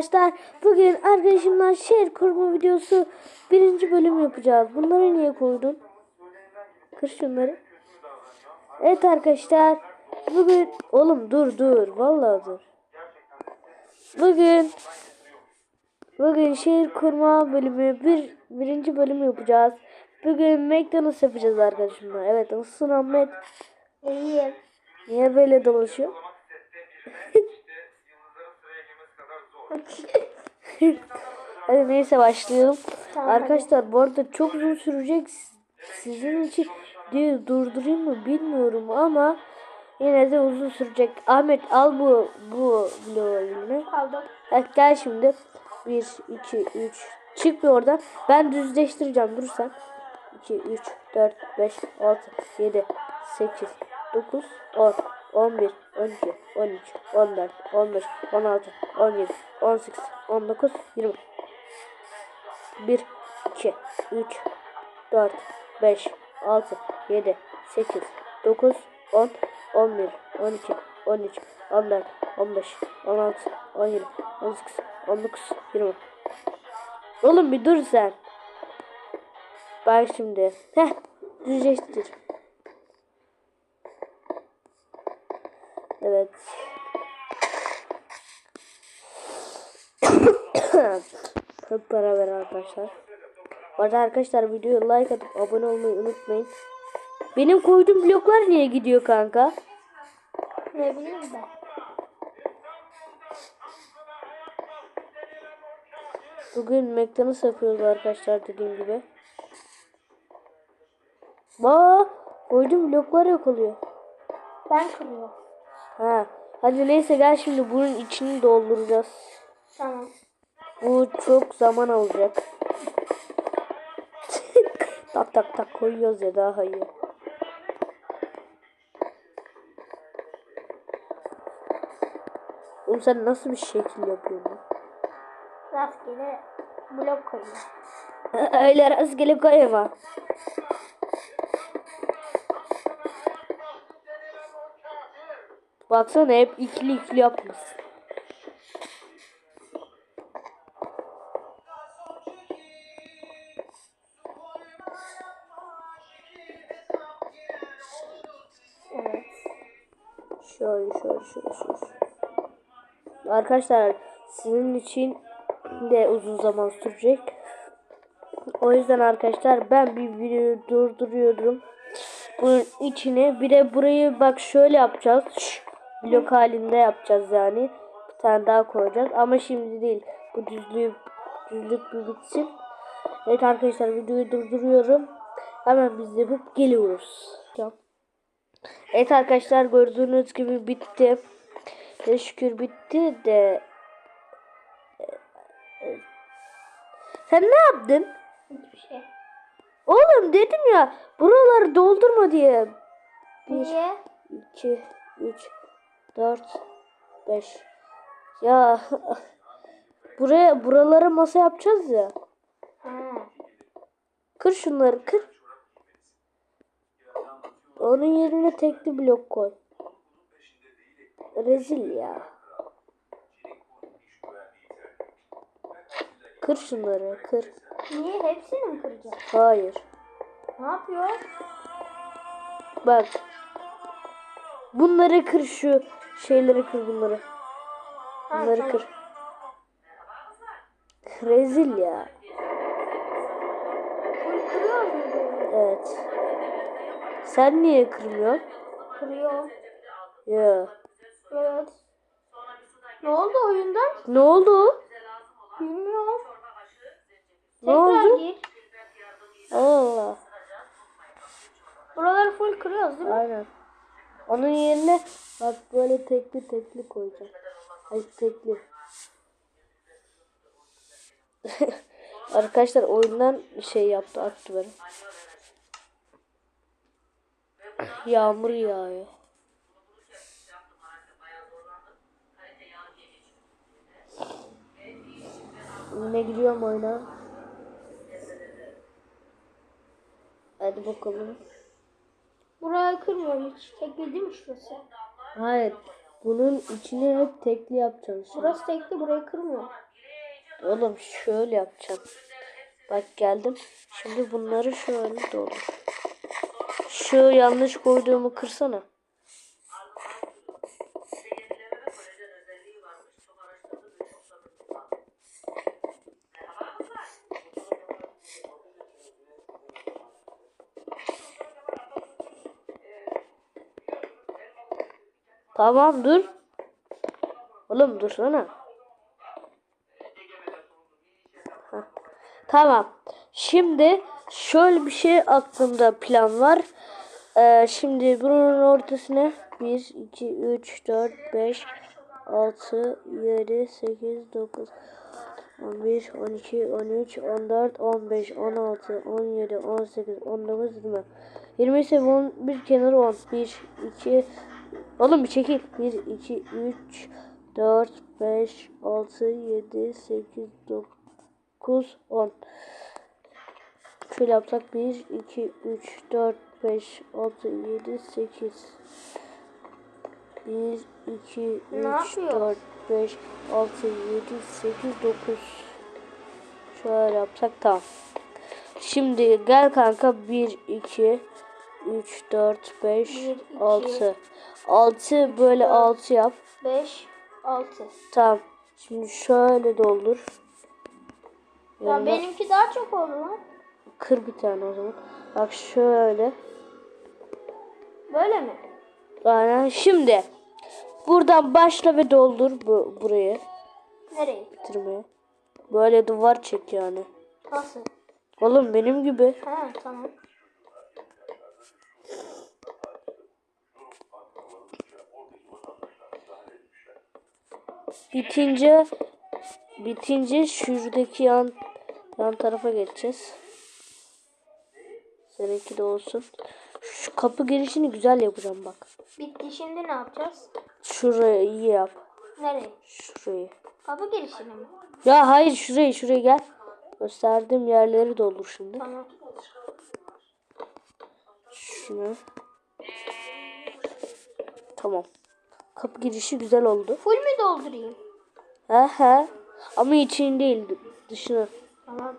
Arkadaşlar bugün arkadaşımla şehir kurma videosu birinci bölüm yapacağız. Bunları niye koydun? Kır şunları. Evet arkadaşlar bugün oğlum dur dur vallahi dur. Bugün bugün şehir kurma bölümü bir birinci bölüm yapacağız. Bugün McDonald's yapacağız arkadaşımla. Evet nasılsın Ahmet? İyiyim. Niye böyle dolaşıyor? Hadi neyse başlayalım. Tamam, Arkadaşlar bu arada çok uzun sürecek. Sizin için diye durdurayım mı bilmiyorum ama yine de uzun sürecek. Ahmet al bu bu bloğu eline. Aldım. Evet, gel şimdi. 1 2 3 çık bir oradan. Ben düzleştireceğim. Dur sen. 2 3 4 5 6 7 8 9 10 11 12 13 14 15 16 17 18 19 20 1 2 3 4 5 6 7 8 9 10 11 12 13 14 15 16 17 18 19 20 Oğlum bir dur sen. Bak şimdi. Heh. Düzleştir. Evet. Hep beraber arkadaşlar. Bu arada arkadaşlar videoya like atıp abone olmayı unutmayın. Benim koyduğum bloklar niye gidiyor kanka? Ne bileyim ben. Bugün McDonald's yapıyoruz arkadaşlar dediğim gibi. Aa, koyduğum bloklar yok oluyor. Ben kırıyorum. Ha. Hadi neyse gel şimdi bunun içini dolduracağız. Tamam. Bu çok zaman alacak. tak tak tak koyuyoruz ya daha iyi. Oğlum sen nasıl bir şekil yapıyorsun? Rastgele blok koyayım. Öyle rastgele koyma. Baksana hep ikili ikili. Evet. Şöyle şöyle şöyle şöyle. Arkadaşlar sizin için de uzun zaman sürecek. O yüzden arkadaşlar ben bir videoyu durduruyorum. Bunun içine bir de burayı bak şöyle yapacağız. Şş, blok halinde yapacağız yani. Bir tane daha koyacağız ama şimdi değil. Bu düzlüğü düzlük bir bitsin. Evet arkadaşlar videoyu durduruyorum. Hemen biz yapıp geliyoruz. Tamam. Evet arkadaşlar gördüğünüz gibi bitti. Ve şükür bitti de. Sen ne yaptın? Hiçbir şey. Oğlum dedim ya buraları doldurma diye. 1, Niye? 2, 3, 4, 5. Ya buraya buralara masa yapacağız ya. Ha. Kır şunları kır. Onun yerine tekli blok koy. Rezil ya. Kır şunları kır. Niye? Hepsini mi kıracağım? Hayır. Ne yapıyor? Bak. Bunları kır şu şeyleri kır bunları. Bunları kır. Rezil ya. Kırıyor mu? Evet. Sen niye kırmıyorsun? Kırıyor. Ya. Evet. Ne oldu oyundan? Ne oldu? Bilmiyorum. Ne Tekrar oldu? gir. Allah. Buraları full kırıyoruz değil mi? Aynen. Onun yerine bak böyle tekli tekli koyacağım. Ay tekli. Arkadaşlar oyundan şey yaptı attı beni. Yağmur yağıyor. Yine gidiyorum oyuna. Hadi bakalım. Burayı kırmıyorum hiç. Tekli değil mi şurası? Hayır. Bunun içine hep tekli yapacağım şimdi. Burası tekli burayı kırmıyor. Oğlum şöyle yapacağım. Bak geldim. Şimdi bunları şöyle doldur. Şu yanlış koyduğumu kırsana. Tamam dur. Oğlum dursana. Heh. Tamam. Şimdi şöyle bir şey aklımda plan var. Ee, şimdi bunun ortasına 1, 2, 3, 4, 5, 6, 7, 8, 9, 11, 12, 13, 14, 15, 16, 17, 18, 19, 20. 20 ise bunun bir kenarı 10. 1, 2, Oğlum bir çekil. 1, 2, 3, 4, 5, 6, 7, 8, 9, 10. Şöyle yapsak 1, 2, 3, 4, 5, 6, 7, 8. 1, 2, Ne 3, yapıyor? 4, 5, 6, 7, 8, 9. Şöyle yapsak tamam. Şimdi gel kanka 1, 2, 3, 4, 5, Bir, iki, 6. 6 böyle 6 yap. 5, 6. Tamam. Şimdi şöyle doldur. Ya Yanına benimki daha çok oldu lan. kır bir tane o zaman. Bak şöyle. Böyle mi? Aynen. Şimdi buradan başla ve doldur bu burayı Nereye? bitirmeye. Böyle duvar çek yani. Nasıl? Oğlum benim gibi. Ha tamam. Bitince bitince şuradaki yan yan tarafa geçeceğiz. Seninki de olsun. Şu kapı girişini güzel yapacağım bak. Bitti şimdi ne yapacağız? Şurayı iyi yap. Nereye? Şurayı. Kapı girişine mi? Ya hayır şurayı şuraya gel. Gösterdiğim yerleri doldur şimdi. Tamam. Şunu. Tamam. Kapı girişi güzel oldu. Full mü doldurayım? He he. Ama için değil dışına. Tamam.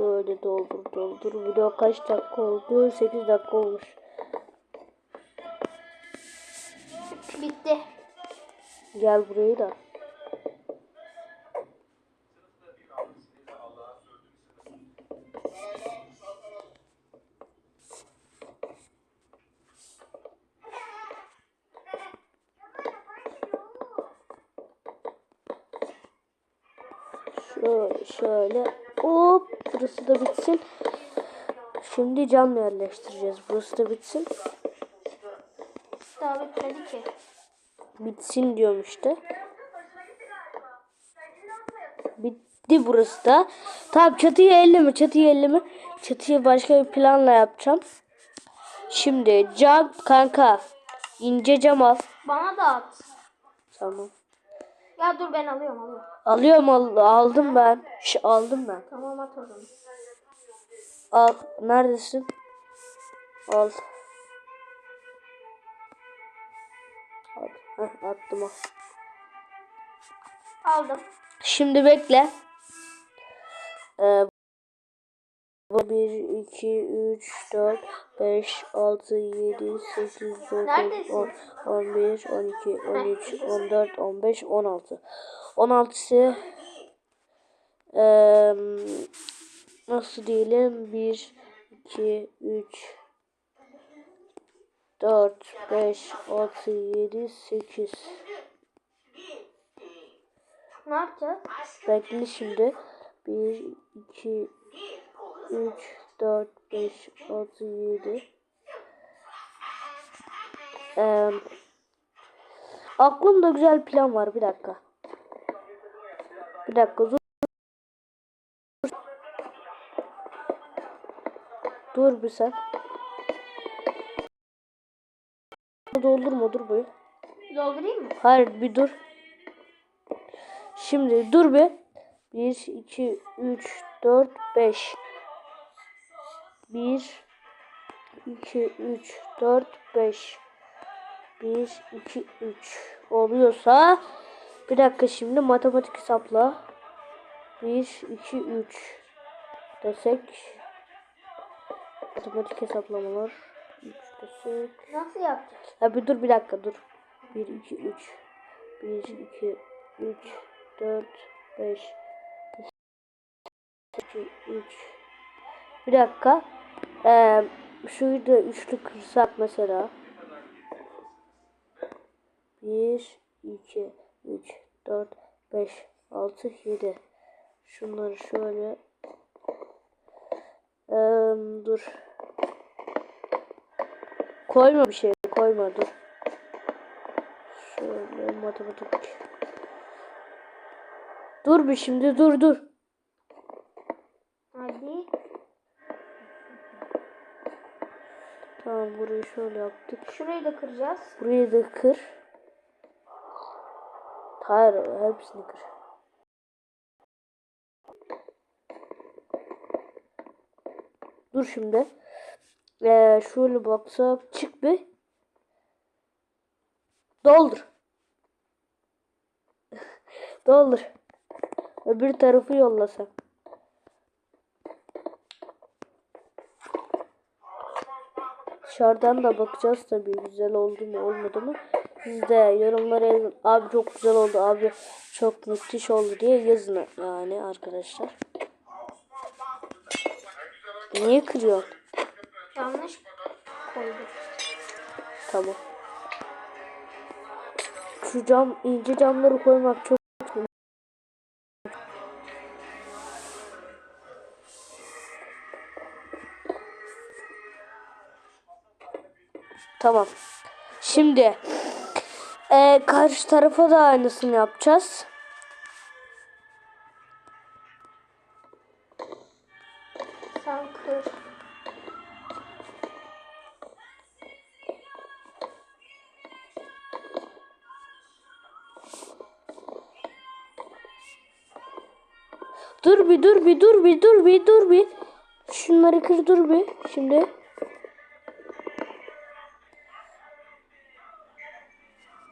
Şöyle doldur doldur. Video kaç dakika oldu? 8 dakika olmuş. Bitti. Gel burayı da. Şöyle şöyle. Hop burası da bitsin. Şimdi cam yerleştireceğiz. Burası da bitsin. Daha bitmedi ki. Bitsin diyorum işte. Bitti burası da. Tamam çatıyı elleme çatıyı elleme. Çatıyı başka bir planla yapacağım. Şimdi cam kanka. ince cam al. Bana da at. Tamam. Ya dur ben alıyorum alıyorum. Alıyorum al, aldım ben. Ş aldım ben. Tamam at o zaman. Al. Neredesin? Al. Al. Heh, attım al. Aldım. Şimdi bekle. Ee, bu 1, 2, 3, 4, 5, 6, 7, 8, 9, Neredesin? 10, 11, 12, 13, 14, 15, 16. 16'sı eee nasıl diyelim? 1, 2, 3, 4, 5, 6, 7, 8. Ne yapacağız? Bekle şimdi. 1, 2, 3, 4, 5, 6, 7. Ee, aklımda güzel plan var. Bir dakika. Bir dakika dur. Dur bir sen. Doldurma dur boyu. Doldurayım mı? Hayır bir dur. Şimdi dur bir. 1, 2, 3, 4, 5. 1, 2, 3, 4, 5. 1, 2, 3. Oluyorsa bir dakika şimdi matematik hesapla. 1, 2, 3 desek matematik hesaplamalar 3 desek Nasıl yapacağız? Ha bir dur bir dakika dur. 1 2 3 1 2 3 4 5 2 3 Bir dakika. Ee, şuyu da üçlü kırsak mesela. 1 2 3 4 5 6 7 Şunları şöyle Ee, dur. Koyma bir şey, koyma dur. Şöyle matematik. Dur bir şimdi, dur dur. Hadi. Tamam burayı şöyle yaptık. Şurayı da kıracağız. Burayı da kır. Hayır, hepsini kır. Dur şimdi. Ee, şöyle baksak çık bir. Doldur. Doldur. Öbür tarafı yollasak. Dışarıdan da bakacağız tabii güzel oldu mu olmadı mı. Siz de yorumlara yazın. Abi çok güzel oldu abi çok müthiş oldu diye yazın yani arkadaşlar. Niye kırıyor? Yanlış koydum. Tamam. Şu cam ince camları koymak çok Tamam. Şimdi eee, karşı tarafa da aynısını yapacağız. Dur bir dur bir dur bir dur bir dur bir. Şunları kır dur bir. Şimdi.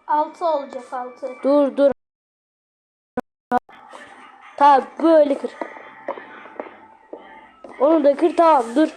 Altı olacak altı. Dur dur. Tamam böyle kır. Onu da kır tamam dur.